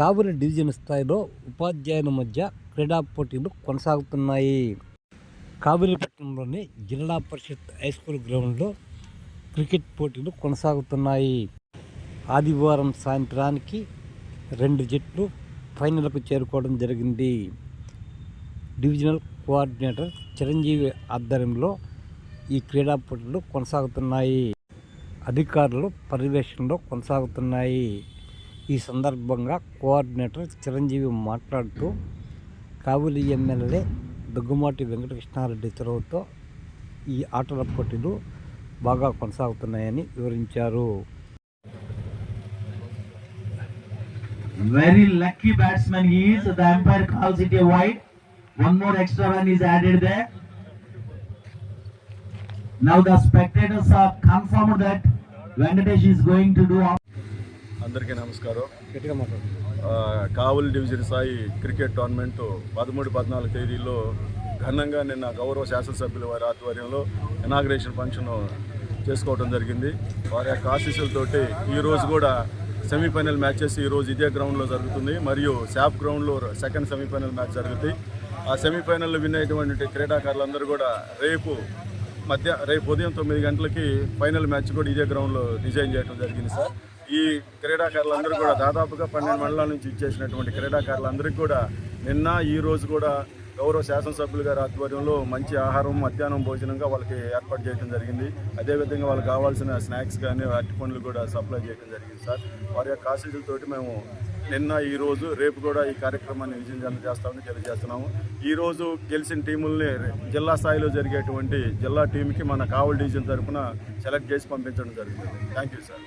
కావలి division స్థాయిలో ఉపాధ్యాయుల మధ్య క్రీడా పోటీలు కొనసాగుతున్నాయి. కావిలిపట్నంలోని జిల్లా పరిషత్ హై స్కూల్ గ్రౌండ్లో క్రికెట్ పోటీలు కొనసాగుతున్నాయి. ఆదివారం సాయంత్రానికి రెండు జట్లు ఫైనల్కు చేరుకోవడం జరిగింది. డివిజనల్ కోఆర్డినేటర్ చిరంజీవి ఆధ్వర్యంలో ఈ క్రీడా పోటీలు కొనసాగుతున్నాయి. అధికారులు పర్యవేక్షణలో కొనసాగుతున్నాయి. ఈ సందర్భంగా కోఆర్డినేటర్ చిరంజీవి మాట్లాడుతూ కావులి ఎమ్మెల్యే దగ్గుమాటి వెంకటకృష్ణారెడ్డి చొరవతో ఈ ఆటల పోటీలు బాగా కొనసాగుతున్నాయని వివరించారు Very lucky batsman he is. The umpire calls it a wide. One more extra run is added there. Now the spectators are confirmed that Venkatesh is going to do. అందరికీ నమస్కారం. గట్టిగా మాట్లాడు ఆ, కావలి డివిజన్ స్థాయి క్రికెట్ టోర్నమెంట్ పదమూడు పద్నాలుగు తేదీల్లో ఘనంగా నిన్న గౌరవ శాసనసభ్యుల వారి ఆధ్వర్యంలో ఇనాగ్రేషన్ ఫంక్షన్ చేసుకోవడం జరిగింది. వారి యొక్క ఆశీస్సులతోటి ఈరోజు కూడా సెమీఫైనల్ మ్యాచెస్ ఈరోజు ఇదే గ్రౌండ్లో జరుగుతుంది. మరియు శాప్ గ్రౌండ్లో సెకండ్ సెమీఫైనల్ మ్యాచ్ జరుగుతాయి. ఆ సెమీఫైనల్లో విన్ అయినటువంటి క్రీడాకారులందరూ కూడా రేపు మధ్య రేపు ఉదయం తొమ్మిది గంటలకి ఫైనల్ మ్యాచ్ కూడా ఇదే గ్రౌండ్లో డిజైన్ చేయడం జరిగింది సార్. ఈ క్రీడాకారులందరూ కూడా దాదాపుగా పన్నెండు మండలాల నుంచి ఇచ్చేసినటువంటి క్రీడాకారులందరికీ కూడా నిన్న ఈ రోజు కూడా గౌరవ శాసనసభ్యులు గారి ఆధ్వర్యంలో మంచి ఆహారం మధ్యాహ్నం భోజనంగా వాళ్ళకి ఏర్పాటు చేయడం జరిగింది. అదేవిధంగా వాళ్ళకి కావాల్సిన స్నాక్స్ కానీ అరటి పండ్లు కూడా సప్లై చేయడం జరిగింది సార్. వారి యొక్క ఆశీస్సులతోటి మేము నిన్న ఈ రోజు రేపు కూడా ఈ కార్యక్రమాన్ని విజయం చేస్తామని తెలియజేస్తున్నాము. ఈ రోజు గెలిచిన టీముల్ని జిల్లా స్థాయిలో జరిగేటువంటి జిల్లా టీంకి మన కావల్ డివిజన్ తరఫున సెలెక్ట్ చేసి పంపించడం జరిగింది. Thank you sir.